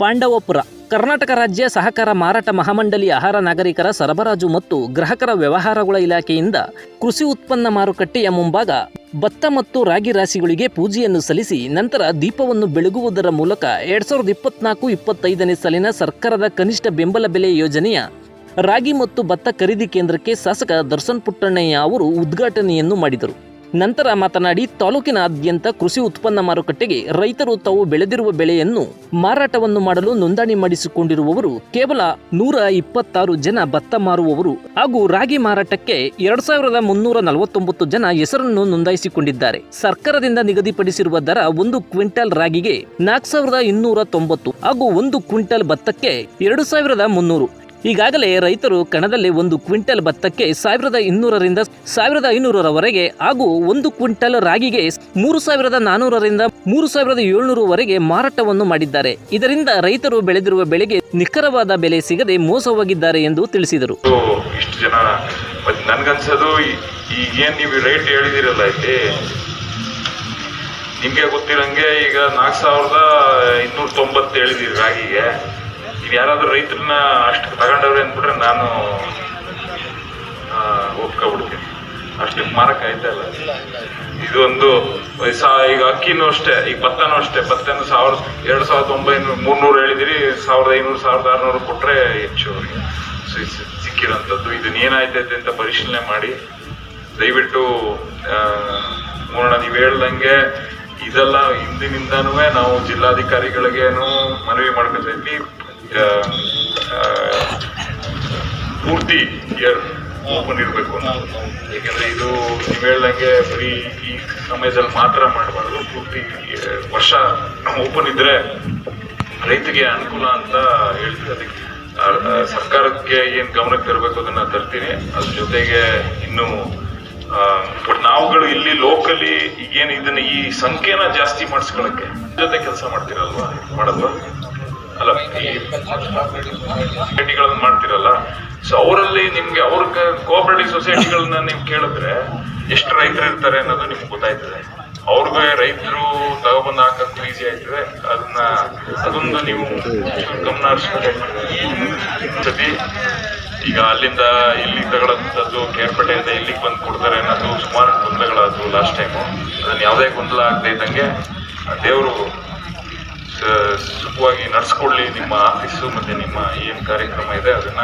ಪಾಂಡವಪುರ, ಕರ್ನಾಟಕ ರಾಜ್ಯ ಸಹಕಾರ ಮಾರಾಟ ಮಹಾಮಂಡಳಿ ಆಹಾರ ನಾಗರಿಕರ ಸರಬರಾಜು ಮತ್ತು ಗ್ರಾಹಕರ ವ್ಯವಹಾರಗಳ ಇಲಾಖೆಯಿಂದ ಕೃಷಿ ಉತ್ಪನ್ನ ಮಾರುಕಟ್ಟೆಯ ಮುಂಭಾಗ ಭತ್ತ ಮತ್ತು ರಾಗಿ ರಾಶಿಗಳಿಗೆ ಪೂಜೆಯನ್ನು ಸಲ್ಲಿಸಿ ನಂತರ ದೀಪವನ್ನು ಬೆಳಗುವುದರ ಮೂಲಕ ಎರಡ್ ಸಾವಿರದ ಇಪ್ಪತ್ನಾಲ್ಕು ಇಪ್ಪತ್ತೈದನೇ ಸಾಲಿನ ಸರ್ಕಾರದ ಕನಿಷ್ಠ ಬೆಂಬಲ ಬೆಲೆ ಯೋಜನೆಯ ರಾಗಿ ಮತ್ತು ಭತ್ತ ಖರೀದಿ ಕೇಂದ್ರಕ್ಕೆ ಶಾಸಕ ದರ್ಶನ್ ಪುಟ್ಟಣ್ಣಯ್ಯ ಅವರು ಉದ್ಘಾಟನೆಯನ್ನು ಮಾಡಿದರು. ನಂತರ ಮಾತನಾಡಿ, ತಾಲೂಕಿನಾದ್ಯಂತ ಕೃಷಿ ಉತ್ಪನ್ನ ಮಾರುಕಟ್ಟೆಗೆ ರೈತರು ತಾವು ಬೆಳೆದಿರುವ ಬೆಳೆಯನ್ನು ಮಾರಾಟವನ್ನು ಮಾಡಲು ನೋಂದಣಿ ಮಾಡಿಸಿಕೊಂಡಿರುವವರು ಕೇವಲ ನೂರ ಇಪ್ಪತ್ತಾರು ಜನ ಭತ್ತ ಮಾರುವವರು ಹಾಗೂ ರಾಗಿ ಮಾರಾಟಕ್ಕೆ ಎರಡ್ ಸಾವಿರದ ಮುನ್ನೂರ ನಲವತ್ತೊಂಬತ್ತು ಜನ ಹೆಸರನ್ನು ನೋಂದಾಯಿಸಿಕೊಂಡಿದ್ದಾರೆ. ಸರ್ಕಾರದಿಂದ ನಿಗದಿಪಡಿಸಿರುವ ದರ ಒಂದು ಕ್ವಿಂಟಲ್ ರಾಗಿಗೆ ನಾಲ್ಕು ಸಾವಿರದ ಇನ್ನೂರ ತೊಂಬತ್ತು ಹಾಗೂ ಒಂದು ಕ್ವಿಂಟಲ್ ಭತ್ತಕ್ಕೆ ಎರಡು ಸಾವಿರದ ಮುನ್ನೂರು. ಈಗಾಗಲೇ ರೈತರು ಕಣದಲ್ಲಿ ಒಂದು ಕ್ವಿಂಟಲ್ ಭತ್ತಕ್ಕೆ ಸಾವಿರದ ಇನ್ನೂರರಿಂದ ಸಾವಿರದ ಐನೂರರವರೆಗೆ ಹಾಗೂ ಒಂದು ಕ್ವಿಂಟಲ್ ರಾಗಿಗೆ ಮೂರು ಸಾವಿರದ ನಾನೂರರಿಂದ ಮೂರು ಸಾವಿರದ ಏಳ್ನೂರವರೆಗೆ ಮಾರಾಟವನ್ನು ಮಾಡಿದ್ದಾರೆ. ಇದರಿಂದ ರೈತರು ಬೆಳೆದಿರುವ ಬೆಳೆಗೆ ನಿಖರವಾದ ಬೆಲೆ ಸಿಗದೆ ಮೋಸವಾಗಿದ್ದಾರೆ ಎಂದು ತಿಳಿಸಿದರು. ಇಷ್ಟು ಜನ ಈಗೇನ್ ನೀವು ರೇಟ್ ಹೇಳಿದಿರಲ್ಲ ಇಲ್ಲಿ? ನಿಮಗೆ ಗೊತ್ತಿರಂಗೆ ಈಗ ನಾಲ್ಕು ಸಾವಿರದ ಇನ್ನೂರ ತೊಂಬತ್ತು ರಾಗಿಗೆ. ಈಗ ಯಾರಾದ್ರೂ ರೈತರನ್ನ ಅಷ್ಟು ತಗೊಂಡವ್ರೆ ಅಂದ್ಬಿಟ್ರೆ ನಾನು ಒಪ್ಕೊಬಿಡ್ತೀನಿ. ಅಷ್ಟು ಮಾರಕ್ ಆಯ್ತಾ ಇಲ್ಲ. ಇದು ಒಂದು ಈಗ ಅಕ್ಕಿನೂ ಅಷ್ಟೇ ಈಗ ಭತ್ತನೂ ಅಷ್ಟೇ. ಭತ್ತನೂ ಸಾವಿರದ ಎರಡು ಸಾವಿರದ ಒಂಬೈನೂರ ಮೂರ್ನೂರು ಹೇಳಿದಿರಿ ಸಾವಿರದ ಐನೂರು ಸಾವಿರದ ಆರುನೂರು ಕೊಟ್ರೆ ಹೆಚ್ಚು ಅವರಿಗೆ ಸಿಕ್ಕಿರೋಂಥದ್ದು. ಇದನ್ನ ಏನಾಯ್ತೈತೆ ಅಂತ ಪರಿಶೀಲನೆ ಮಾಡಿ. ದಯವಿಟ್ಟು ಮೂರ್ಣ ನೀವು ಹೇಳ್ದಂಗೆ ಇದೆಲ್ಲ ಹಿಂದಿನಿಂದನೂ ನಾವು ಜಿಲ್ಲಾಧಿಕಾರಿಗಳಿಗೇನು ಮನವಿ ಆ, ಪೂರ್ತಿ ಇಯರ್ ಓಪನ್ ಇರಬೇಕು ಏಕೆಂದರೆ ಇದು ನೀವು ಹೇಳ್ದಂಗೆ ಬರೀ ಈ ಸಮಯದಲ್ಲಿ ಮಾತ್ರ ಮಾಡಬಾರ್ದು. ಪೂರ್ತಿ ವರ್ಷ ವರ್ಷ ಓಪನ್ ಇದ್ರೆ ರೈತರಿಗೆ ಅನುಕೂಲ ಅಂತ ಹೇಳ್ತೀವಿ ಅದಕ್ಕೆ. ಸರ್ಕಾರಕ್ಕೆ ಏನು ಗಮನಕ್ಕೆ ತರಬೇಕು ಅದನ್ನು ತರ್ತೀನಿ. ಅದ್ರ ಜೊತೆಗೆ ಇನ್ನು ಬಟ್ ನಾವುಗಳು ಇಲ್ಲಿ ಲೋಕಲಿ ಈಗೇನು ಇದನ್ನ ಈ ಸಂಖ್ಯೆನ ಜಾಸ್ತಿ ಮಾಡಿಸ್ಕೊಳ್ಳೋಕ್ಕೆ ಜೊತೆ ಕೆಲಸ ಮಾಡ್ತೀರಲ್ವಾ? ಮಾಡಲ್ವಾ? ಅಲ್ಲ, ಈ ಸೊಸೈಟಿಗಳನ್ನ ಮಾಡ್ತಿರಲ್ಲ? ಸೊ ಅವರಲ್ಲಿ ನಿಮ್ಗೆ ಅವ್ರ ಕೋಆಪರೇಟಿವ್ ಸೊಸೈಟಿಗಳನ್ನ ನೀವು ಕೇಳಿದ್ರೆ ಎಷ್ಟು ರೈತರು ಇರ್ತಾರೆ ಅನ್ನೋದು ನಿಮ್ಗೆ ಗೊತ್ತಾಯ್ತದೆ. ಅವ್ರಿಗೆ ರೈತರು ತಗೊಬಂದು ಹಾಕೋದು ಈಸಿ ಆಯ್ತದೆ. ಅದನ್ನ, ಅದೊಂದು ನೀವು ಗಮನ ಹರಿಸ್ಬೇಕಾಗ್ತದೆ ಈಗ ಅಲ್ಲಿಂದ ಇಲ್ಲಿ ತಗೊಳ್ಳೋಂಥದ್ದು ಕೇರ್ಪೇಟೆಯಿಂದ ಇಲ್ಲಿಗೆ ಬಂದು ಕೊಡ್ತಾರೆ ಅನ್ನೋದು ಸುಮಾರು ಗೊಂದಲಗಳಾದವು ಲಾಸ್ಟ್ ಟೈಮು ಅದನ್ನ ಯಾವುದೇ ಗೊಂದಲ ಆಗದೆ ಇದ್ದಂಗೆ ದೇವರು ಸುಖವಾಗಿ ನಡೆಸ್ಕೊಳ್ಳಿ ನಿಮ್ಮ ಆಫೀಸು ಮತ್ತೆ ನಿಮ್ಮ ಏನು ಕಾರ್ಯಕ್ರಮ ಇದೆ ಅದನ್ನ